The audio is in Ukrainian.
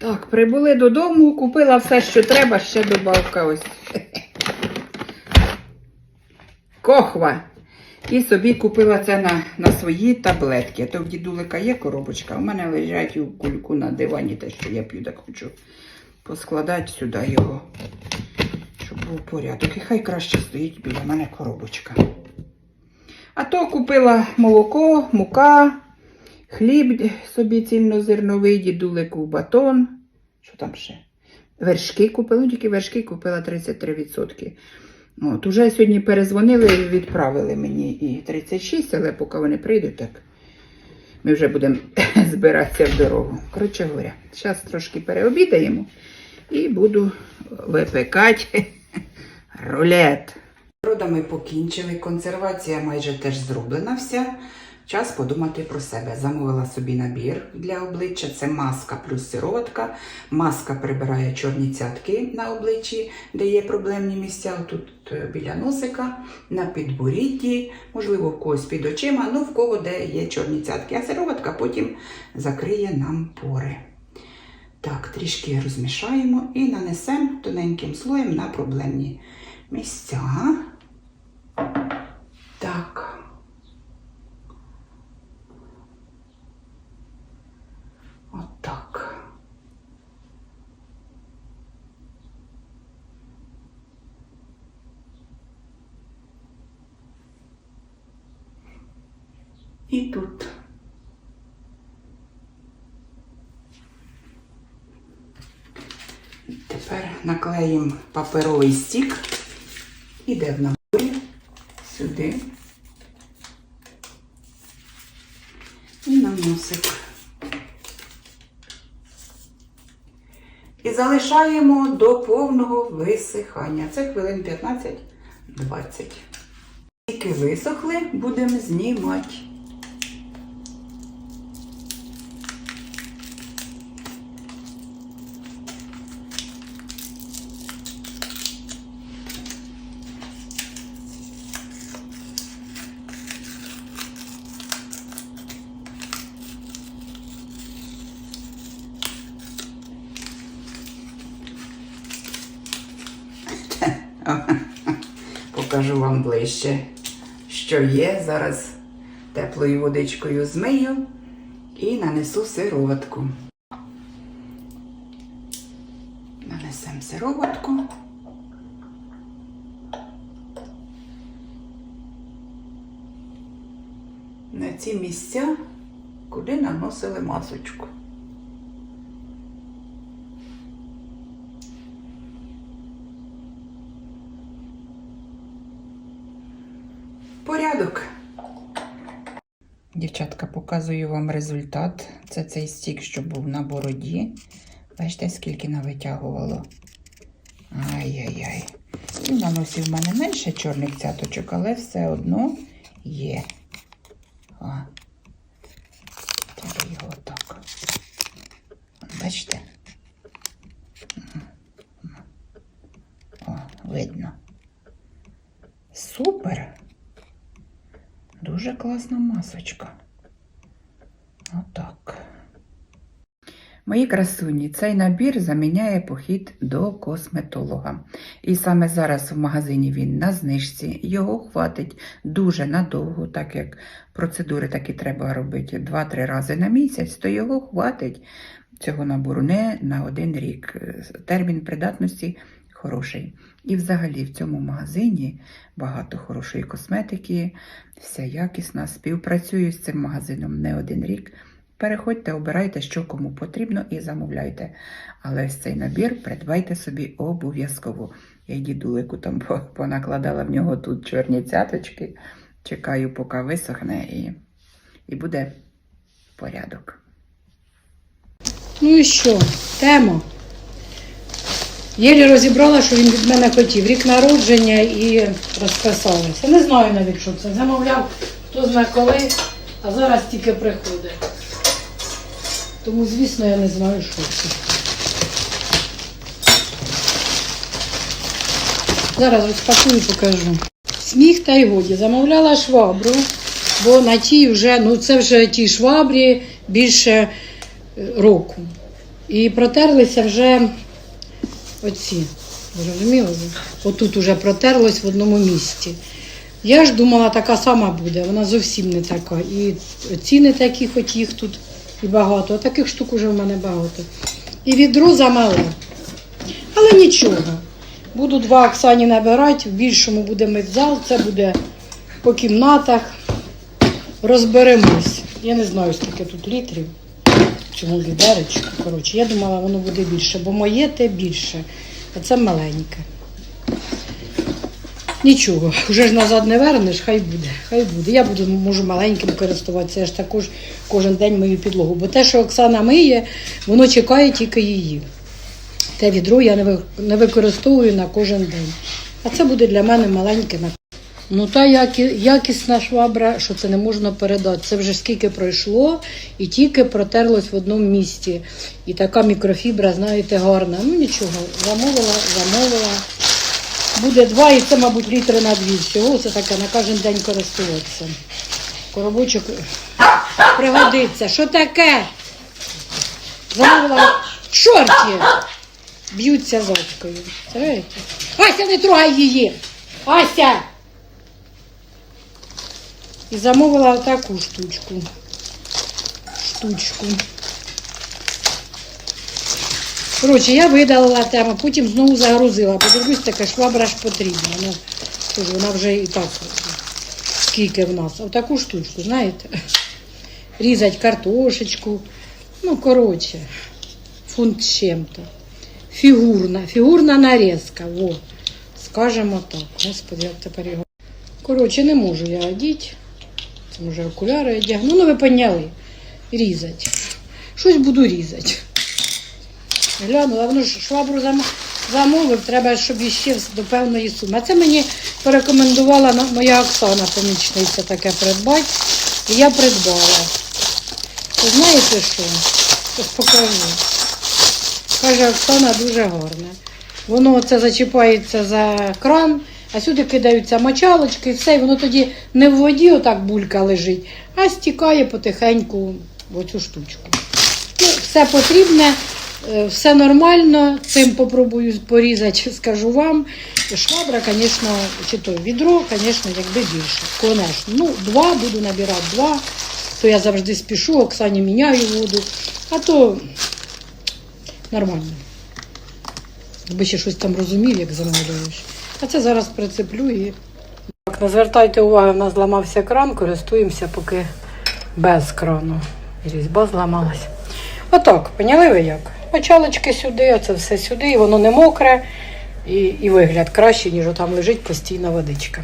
Так, прибули додому, купила все, що треба, ще добавка ось. Кохва. І собі купила це на, на свої таблетки. То в дідулика є коробочка, у мене лежать у кульку на дивані, те, що я п'ю, так хочу поскладати сюди його, щоб був порядок. І хай краще стоїть біля мене коробочка. А то купила молоко, мука, хліб собі цільнозерновий, дідулику батон. Що там ще? Вершки купила, ну тільки вершки купила 33%. От, уже сьогодні перезвонили і відправили мені і 36, але поки вони прийдуть, так ми вже будемо збиратися в дорогу. Коротше говоря, зараз трошки переобідаємо і буду випекати рулет. Родами покінчили, консервація майже теж зроблена вся. Час подумати про себе. Замовила собі набір для обличчя. Це маска плюс сироватка. Маска прибирає чорні цятки на обличчі, де є проблемні місця. Тут е, біля носика, на підборідді, можливо, в когось під очима, ну в кого де є чорні цятки. А сироватка потім закриє нам пори. Так, трішки розмішаємо і нанесемо тоненьким слоєм на проблемні місця. Так. Отак. І тут. Тепер наклеїмо паперовий стік. Іде в наборі сюди. І на носик. І залишаємо до повного висихання. Це хвилин 15-20. Тільки висохли, будемо знімати. Покажу вам ближче, що є. Зараз теплою водичкою змию і нанесу сироватку. Нанесемо сироватку. На ці місця, куди наносили масочку. Порядок. Дівчатка, показую вам результат. Це цей стік, що був на бороді. Бачите, скільки навитягувало. Ай-яй-яй. І на носі в мене менше чорних цяточок, але все одно є. О. Треба його так. Бачите? Дуже класна масочка. Отак. Мої красуні, цей набір заміняє похід до косметолога. І саме зараз в магазині він на знижці. Його хватить дуже надовго, так як процедури такі треба робити 2-3 рази на місяць, то його хватить цього набору не на один рік. Термін придатності хороший. І взагалі в цьому магазині багато хорошої косметики, вся якісна. Співпрацюю з цим магазином не один рік. Переходьте, обирайте, що кому потрібно, і замовляйте. Але ось цей набір придбайте собі обов'язково. Я дідулику там понакладала в нього тут чорні цяточки. Чекаю, поки висохне, і, і буде порядок. Ну і що? Тема. Єлі розібрала, що він від мене хотів. Рік народження і розписалася. Не знаю навіть, що це. Замовляв, хто знає коли, а зараз тільки приходить. Тому, звісно, я не знаю, що це. Зараз розпакую і покажу. Сміх та й годі. Замовляла швабру, бо на тій вже, ну це вже ті швабрі більше е, року. І протерлися вже оці. Зрозуміло? Отут уже протерлось в одному місці. Я ж думала, така сама буде, вона зовсім не така. І ціни такі, хоч їх тут і багато. А таких штук уже в мене багато. І відро замале. Але нічого. Буду два Оксані набирати, в більшому буде медзал, це буде по кімнатах. Розберемось. Я не знаю, скільки тут літрів в цьому відеречку. Коротше, я думала, воно буде більше, бо моє те більше, а це маленьке. Нічого, вже ж назад не вернеш, хай буде, хай буде. Я буду можу маленьким користуватися, я ж також кожен день мию підлогу. Бо те, що Оксана миє, воно чекає тільки її. Те відро я не використовую на кожен день. А це буде для мене маленьке Ну та які, якісна швабра, що це не можна передати. Це вже скільки пройшло і тільки протерлось в одному місці. І така мікрофібра, знаєте, гарна. Ну нічого, замовила, замовила. Буде два і це, мабуть, літри на дві. Всього це таке на кожен день користуватися. Коробочок пригодиться. Що таке? Замовила в шорті. Б'ються зовкою. Знаєте? Ася, не трогай її! Ася! І замовила таку штучку. Штучку. Коротше, я видалила тему, потім знову загрузила. Подивлюсь, така швабра ж потрібна. Ну, тож вона вже і так скільки в нас. Отаку штучку, знаєте? Різать картошечку. Ну, коротше, фунт чим-то. Фігурна, фігурна нарізка. Во. Скажемо так. Господи, як тепер його. Коротше, не можу я одіти. Це може окуляри одягну. Ну, ви поняли. Різати. Щось буду різати. Глянула, воно ж швабру замовив, треба, щоб іще до певної суми. А це мені порекомендувала моя Оксана, помічниця, таке придбати. І я придбала. Ви знаєте що? Ось покажу. Каже, Оксана дуже гарне. Воно оце зачіпається за кран, а сюди кидаються мочалочки і все, і воно тоді не в воді отак булька лежить, а стікає потихеньку в оцю штучку. Ну, все потрібне, е, все нормально. Цим попробую порізати, скажу вам. Швабра, звісно, чи то відро, звісно, якби більше. Конечно. Ну, два буду набирати два. То я завжди спішу, Оксані міняю воду. А то нормально. Якби ще щось там розумів, як замовляєш. А це зараз прицеплю і. Так, не звертайте уваги, в нас зламався кран, користуємося поки без крану. Різьба зламалась. Отак, поняли ви як? Очалочки сюди, оце все сюди, і воно не мокре, і, і вигляд краще, ніж там лежить постійна водичка.